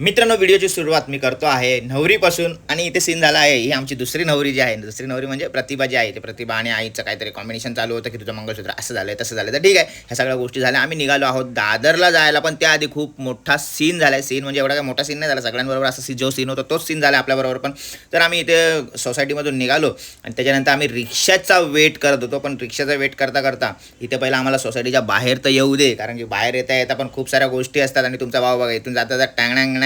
मित्रांनो व्हिडिओची सुरुवात मी करतो आहे नवरीपासून आणि इथे सीन झाला आहे. ही आमची दुसरी नवरी जी आहे दुसरी नवरी म्हणजे प्रतिभा जी आहे. ते प्रतिभा आणि आईचं काहीतरी कॉम्बिनेशन चालू होतं की तुझं मंगळसूत्र असं झालं तसं झालं तर ठीक आहे ह्या सगळ्या गोष्टी झाल्या. आम्ही निघालो आहोत दादरला जायला पण त्याआधी खूप मोठा सीन झाला आहे सीन म्हणजे एवढा काय मोठा सीन नाही झाला. सगळ्यांबरोबर असा सी जो सीन होता तोच सीन झाला आपल्याबरोबर पण. तर आम्ही इथे सोसायटीमधून निघालो आणि त्याच्यानंतर आम्ही रिक्षाचा वेट करत होतो. पण रिक्षाचा वेट करता करता इथे पहिला आम्हाला सोसायटीच्या बाहेर तर येऊ दे. कारण की बाहेर येता येता पण खूप साऱ्या गोष्टी असतात आणि तुमचा भाव बघा इथून जाता जाता टांगणांग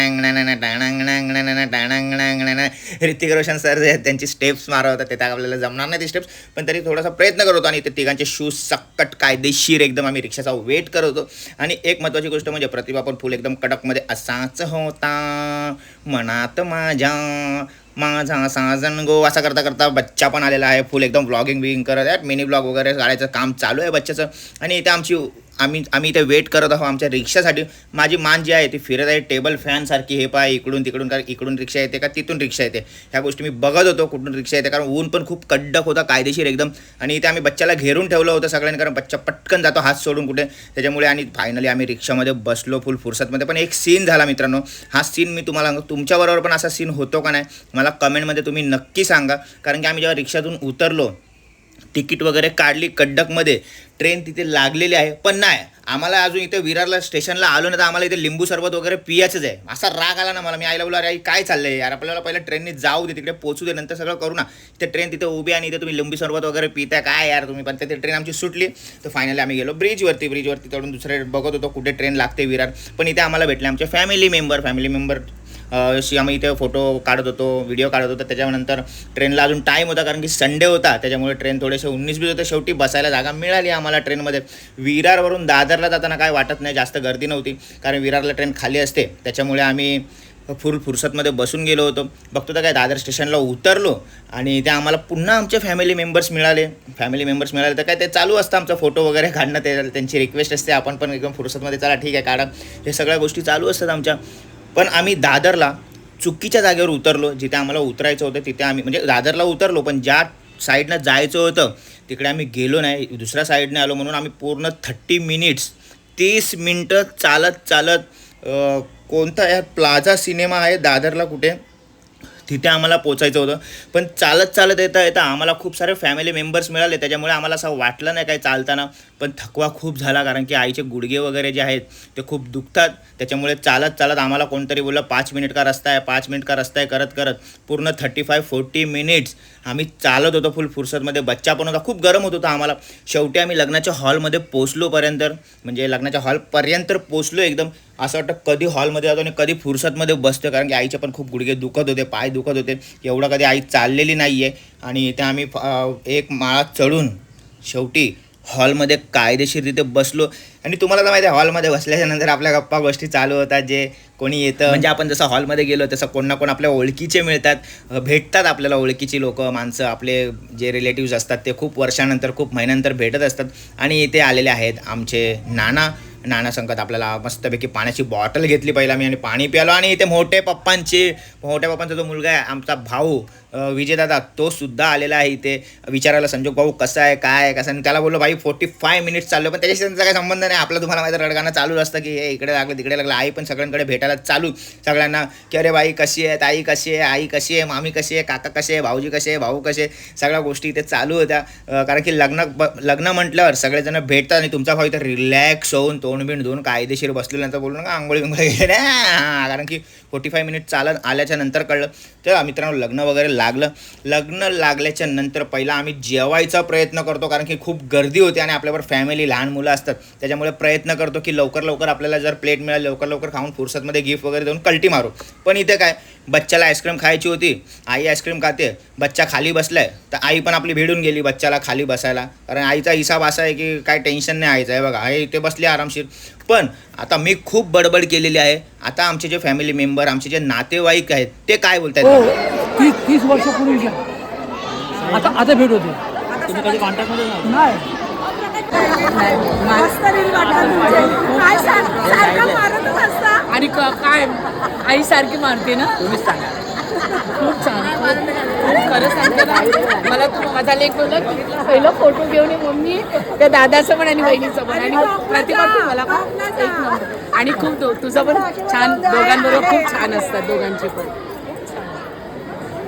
ऋतिक रोशन सर त्यांची स्टेप्स मारवतात ते त्या आपल्याला जमणार नाही ती स्टेप्स पण तरी थोडासा प्रयत्न करत होतो आणि ते तिघांचे शूज सक्कट कायदेशीर एकदम आम्ही रिक्षाचा वेट करत होतो. आणि एक महत्त्वाची गोष्ट म्हणजे प्रतिभा पण फुल एकदम कडकमध्ये असाच होता. मनात माझ्या माझा साजन गो असा करता करता बच्चा पण आलेला आहे. फुल एकदम ब्लॉगिंग बिगिंग करत आहे मिनी ब्लॉग वगैरे काढायचं काम चालू आहे बच्च्याचं आणि इथे आमची आम्ही आम्ही इथे वेट करत आहोत आमच्या रिक्षासाठी. माझी मान जी आहे ती फिरत आहे टेबल फॅनसारखी हे पाय इकडून तिकडून कारण इकडून रिक्षा येते का तिथून रिक्षा येते. ह्या गोष्टी मी बघत होतो कुठून रिक्षा येते कारण ऊन पण खूप कडक होता कायदेशीर एकदम. आणि इथे आम्ही बच्चाला घेरून ठेवलं होतं सगळ्यांनी कारण बच्चा पटकन जातो हात सोडून कुठे. त्याच्यामुळे आणि फायनली आम्ही रिक्षामध्ये बसलो फुल फुरसतमध्ये. पण एक सीन झाला मित्रांनो. हा सीन मी तुम्हाला तुमच्याबरोबर पण असा सीन होतो का नाही मला कमेंटमध्ये तुम्ही नक्की सांगा. कारण की आम्ही जेव्हा रिक्षातून उतरलो तिकीट वगैरे काढली कड्डकमध्ये. ट्रेन तिथे लागलेली आहे. पण नाही आम्हाला अजून इथे विरारला स्टेशनला आलो ना तर आम्हाला इथे लिंबू सरबत वगैरे पियाचंच आहे. असा राग आला ना मला. मी आईला बोला अरे काय काय चाललंय यार? आपल्याला पहिलं ट्रेनने जाऊ दे तिकडे पोचू दे नंतर सगळं करू ना. ते ट्रेन तिथे उभी आणि इथे तुम्ही लिंबू सरबत वगैरे पिताय. काय यार तुम्ही? पण ते ट्रेन आमची सुटली. तर फायनली आम्ही गेलो ब्रिजवरती. ब्रिजवरती चढून दुसरे बघत होतो कुठे ट्रेन लागते विरार. पण इथे आम्हाला भेटले आमचे फॅमिली मेंबर फॅमिली मेंबर अशी आम्ही इथे फोटो काढत होतो व्हिडिओ काढत होतो त्याच्यानंतर ट्रेनला अजून टाईम होता कारण की संडे होता त्याच्यामुळे ट्रेन थोडेसे उन्नीस बीस होते शेवटी बसायला जागा मिळाली आम्हाला ट्रेनमध्ये विरारवरून दादरला जाताना काय वाटत नाही जास्त गर्दी नव्हती कारण विरारला ट्रेन खाली असते त्याच्यामुळे आम्ही फुल फुरसतमध्ये बसून गेलो होतो. बघतो तर काय दादर स्टेशनला उतरलो आणि ते आम्हाला पुन्हा आमचे फॅमिली मेंबर्स मिळाले. फॅमिली मेंबर्स मिळाले तर काय ते चालू असतं आमचा फोटो वगैरे काढणं ते त्यांची रिक्वेस्ट असते आपण पण एकदम फुरसतमध्ये चला ठीक आहे काढा. हे सगळ्या गोष्टी चालू असतात आमच्या. पण आम्ही दादरला चुकीच्या जागेवर उतरलो जिथे आम्हाला उतरायचं होतं तिथे आम्ही म्हणजे दादरला उतरलो पण ज्या साईडनं जायचं होतं तिकडे आम्ही गेलो नाही. दुसऱ्या साईडने आलो म्हणून आम्ही पूर्ण थर्टी मिनिट्स तीस मिनटं चालत चालत कोणता या प्लाझा सिनेमा आहे दादरला कुठे तिथे आम्हाला पोचायचं होतं. पण चालत चालत येता येता आम्हाला खूप सारे फॅमिली मेंबर्स मिळाले. त्याच्यामुळे आम्हाला असं वाटलं नाही काही चालताना. पण थकवा खूप झाला कारण की आईचे गुडघे वगैरे जे आहेत ते खूप दुखतात. त्याच्यामुळे चालत चालत आम्हाला कोणतरी बोललं पाच मिनिट का रस्ता आहे पाच मिनिट का रस्ता आहे? करत करत पूर्ण थर्टी फाय फोर्टी मिनिट्स आम्ही चालत होतो फुल फुरसतमध्ये. बच्चा पण होता खूप गरम होत होता आम्हाला. शेवटी आम्ही लग्नाच्या हॉलमध्ये पोचलोपर्यंत म्हणजे लग्नाच्या हॉलपर्यंत पोचलो एकदम. असं वाटतं कधी हॉलमध्ये जातो आणि कधी फुरसतमध्ये बसतो कारण की आईचे पण खूप गुडघे दुखत होते पाय दुखत होते. एवढं कधी आई चाललेली नाही आहे आणि इथे आम्ही एक माळा चढून शेवटी हॉलमध्ये कायदेशीर तिथे बसलो. आणि तुम्हाला तर माहिती आहे हॉलमध्ये बसल्याच्यानंतर आपल्या गप्पा गोष्टी चालू होतात जे कोणी येतं. म्हणजे आपण जसं हॉलमध्ये गेलो तसं कोण ना कोण आपल्या ओळखीचे मिळतात. भेटतात आपल्याला ओळखीची लोक माणसं आपले जे रिलेटिव्ज असतात ते खूप वर्षानंतर खूप महिन्यानंतर भेटत असतात. आणि इथे आलेले आहेत आमचे नाना. नाना संगत आपल्याला मस्तपैकी पाण्याची बॉटल घेतली पहिला मी आणि पाणी प्यालो. आणि इथे मोठे पप्पांची मोठ्या पप्पांचा जो मुलगा आहे आमचा भाऊ विजयदादा तो सुद्धा आलेला आहे इथे. विचारायला संजोग भाऊ कसा आहे काय आहे कसं आणि त्याला बोललो भाई फोर्टी फाय मिनिट्स चाललो पण त्याच्याशी त्यांचा काही संबंध नाही. आपला तुम्हाला माहिती आहे, रडगाणं चालू असतं की हे इकडे लागलं तिकडे लागलं. आई पण सगळ्यांकडे भेटायला चालू. सगळ्यांना की अरे बाई कशी आहे ताई कशी आहे आई कशी आहे मामी कशी आहे काका कसे आहे भाऊजी कसे आहे भाऊ कसे सगळ्या गोष्टी इथे चालू होत्या. कारण की लग्न ब- लग्न म्हटल्यावर सगळेजण भेटतात आणि तुमचा भाऊ इथे रिलॅक्स होऊन तोंडबिंड धुवून कायदेशीर बसलेल्यानंतर बोलू नका आंघोळी बिंगोळी कारण की फोर्टी फाय मिनिट चालत आल्याच्यानंतर कळलं. तर मित्रांनो लग्न वगैरे लागलं. लग्न लागल्याच्या नंतर पहिला आम्ही जेवायचा प्रयत्न करतो कारण की खूप गर्दी होती आणि आपल्यावर फॅमिली लहान मुलं असतात. त्याच्यामुळे प्रयत्न करतो की लवकर लवकर आपल्याला जर प्लेट मिळाली लवकर लवकर खाऊन फुरसतमध्ये गिफ्ट वगैरे देऊन कल्टी मारू. पण इथे काय बच्चाला आईस्क्रीम खायची होती. आई आईस्क्रीम खाते. बच्चा खाली बसलाय. तर आई पण आपली भिडून गेली बच्चाला खाली बसायला. कारण आईचा हिसाब असा आहे की काय टेन्शन नाही आईचं. आहे बघा आई इथे बसली आरामशीर. पण आता मी खूप बडबड केलेली आहे. आता आमचे जे फॅमिली मेंबर आमचे जे नातेवाईक आहेत ते काय बोलत आहेत तीस तीस वर्षापूर्वीच्या आता आता भेट होते. तुम्ही नाही आणि क- काय? आई सारखी मारते ना? तुम्हीच सांगा. खूप छान. खरं सांगते ना. मला तू माझा लेख बोलला की पहिलं फोटो घेऊन ये मम्मी त्या दादाचं पण आणि बहिणीचं पण. आणि प्रतिभा पण मला आणि खूप तुझं पण छान. दोघांबरोबर खूप छान असतात दोघांचे पण.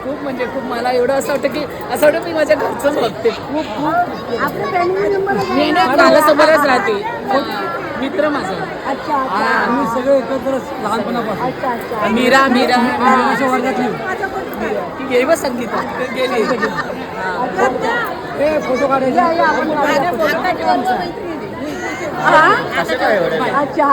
खूप म्हणजे खूप मला एवढं असं वाटतं की असं वाटतं मी माझ्या घरचं बघते. खूप खूप मी ना माझ्यासमोरच राहते. मित्र माझा. अच्छा आम्ही सगळे एकत्र लहानपणापासून. अच्छा अच्छा. मीरा मीरा. वर्गातली. गेली बघ संगीता. गेली. हे. फोटो काढायचे. हा? अच्छा.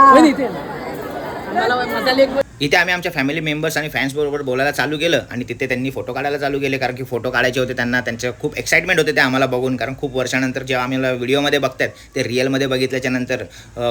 मला माझा लेख इथे आम्ही आमच्या फॅमिली मेंबर्स आणि फॅन्सबरोबर बोलायला चालू केलं आणि तिथे त्यांनी फोटो काढायला चालू केले. कारण की फोटो काढायचे होते त्यांना त्यांचं खूप एक्साइटमेंट होते ते आम्हाला बघून. कारण खूप वर्षानंतर जेव्हा आम्हाला व्हिडिओमध्ये बघतात ते रिअलमध्ये बघितल्याच्या नंतर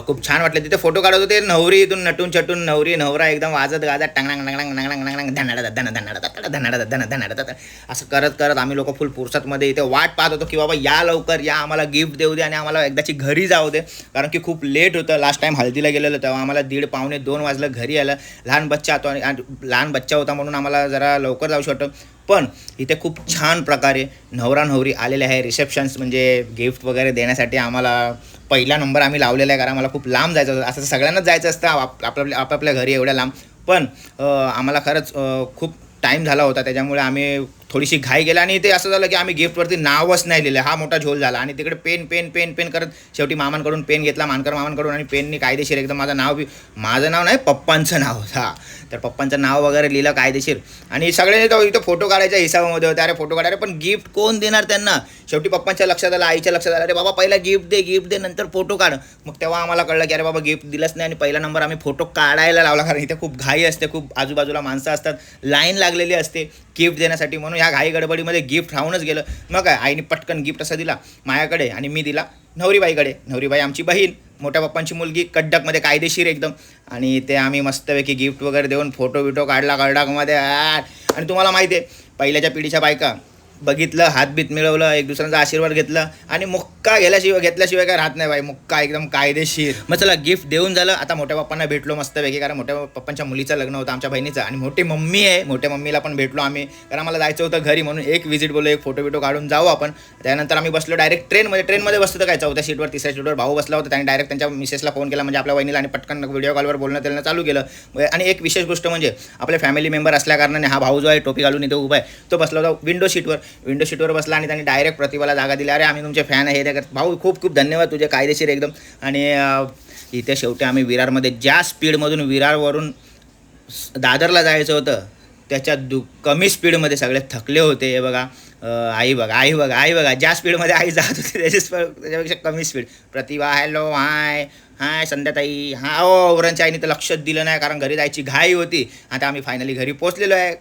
खूप छान वाटलं. तिथे फोटो काढत होते नवरी इथून नटून छटून नवरी नवरा एकदम वाजत गाजत टांगणांग टांगणांग टांगणांग टांगणांग धनाडा धना धनाडा धनाडा धनाडा धना धनाडा धना असं करत करत आम्ही लोक फुल पुरसतमध्ये इथे वाट पाहत होतो की बाबा या लवकर या आम्हाला गिफ्ट देऊ दे आणि आम्हाला एकदाची घरी जाऊ दे. कारण की खूप लेट होतं. लास्ट टाइम हळदीला गेलेलं तेव्हा आम्हाला दीड पावणे दोन वाजलं घरी आलं लहान लहान बच्चा होता आणि लहान बच्चा होता म्हणून आम्हाला जरा लवकर जाऊ शकतो पण इथे खूप छान प्रकारे नवरा नवरी आलेले आहे. रिसेप्शन्स म्हणजे गिफ्ट वगैरे देण्यासाठी आम्हाला पहिला नंबर आम्ही लावलेला आहे कारण आम्हाला खूप लांब जायचं होतं. असं सगळ्यांनाच जायचं असतं. आप- आपापल्या आपापल्या घरी एवढ्या लांब. पण आम्हाला खरंच खूप टाईम झाला होता. त्याच्यामुळे आम्ही थोडीशी घाई गेला आणि ते असं झालं की आम्ही गिफ्टवरती नावच नाही लिहिलं. हा मोठा झोल झाला. आणि तिकडे पेन पेन पेन पेन करत शेवटी मामांकडून पेन घेतला मानकर मामांकडून आणि पेननी कायदेशीर एकदम माझं नाव बी माझं नाव नाही पप्पांचं नाव हा तर पप्पांचं नाव वगैरे लिहिलं कायदेशीर. आणि सगळे तो इथं फोटो काढायच्या हिसाबामध्ये होते. अरे फोटो काढायला पण गिफ्ट कोण देणार त्यांना? शेवटी पप्पांच्या लक्षात आलं आईच्या लक्षात आलं. अरे बाबा पहिला गिफ्ट दे गिफ्ट दे नंतर फोटो काढ. मग तेव्हा आम्हाला कळलं की अरे बाबा गिफ्ट दिलंच नाही आणि पहिला नंबर आम्ही फोटो काढायला लावला. कारण इथे खूप घाई असते खूप आजूबाजूला माणसं असतात. लाईन लागलेली असते. गिफ्ट देण्यासाठी म्हणून ह्या घाई गडबडीमध्ये गिफ्ट राहूनच गेलं. मग काय आईने पटकन गिफ्ट असं दिला माझ्याकडे आणि मी दिला नवरीबाईकडे. नवरीबाई आमची बहीण मोठ्या पप्पांची मुलगी कड्डकमध्ये कायदेशीर एकदम. आणि ते आम्ही मस्तपैकी गिफ्ट वगैरे देऊन फोटो बिटो काढला कड्डकमध्ये आणि तुम्हाला माहिती आहे पहिल्याच्या पिढीच्या बायका बघितलं हातबीत मिळवलं एक दुसऱ्यांचा आशीर्वाद घेतला आणि मुक्का गेल्याशिवाय घेतल्याशिवाय काय राहत नाही बाई मुक्का एकदम कायदेशीर. मग चला गिफ्ट देऊन झालं. आता मोठ्या पप्पांना भेटलो मस्तपैकी कारण मोठ्या पप्पांच्या मुलीचं लग्न होतं आमच्या बहिणीचं. आणि मोठी मम्मी आहे. मोठ्या मम्मीला पण भेटलो आम्ही. कारण आम्हाला जायचं होतं घरी म्हणून एक व्हिजिट बोललो एक फोटो बिटो काढून जाऊ आपण. त्यानंतर आम्ही बसलो डायरेक्ट ट्रेनमध्ये ट्रेनमध्ये बसतो तर काय चौथ्या सीटवर तिसऱ्या सीटवर भाऊ बसला होता. त्यांनी डायरेक्ट त्यांच्या मिसेसला फोन केला म्हणजे आपल्या बहिणीला आणि पटकन व्हिडिओ कॉलवर बोलणं त्यांना चालू केलं. आणि एक विशेष गोष्ट म्हणजे आपल्या फॅमिली मेंबर असल्याकारणाने हा भाऊ जो आहे टोपी घालून इथे उभा आहे. तो बसला होता विंडो सीटवर विंडो शीटवर बसला आणि त्यांनी डायरेक्ट प्रतिभाला जागा दिली. अरे आम्ही तुमचे फॅन आहे. ते कर- भाऊ खूप खूप धन्यवाद तुझे कायदेशीर एकदम. आणि इथे शेवटी आम्ही विरारमध्ये ज्या स्पीडमधून विरारवरून दादरला जायचं होतं त्याच्या दु कमी स्पीडमध्ये सगळे थकले होते. हे बघा आई बघा आई बघा आई बघा. ज्या स्पीडमध्ये आई जात होती त्याच्या स्प- त्याच्यापेक्षा कमी स्पीड प्रतिभा हॅलो हाय हाय संध्याताई. हा हो, ओ औरणच्या आईने तर लक्षच दिलं नाही कारण घरी जायची घाई होती. आता आम्ही फायनली घरी पोहोचलेलो आहे.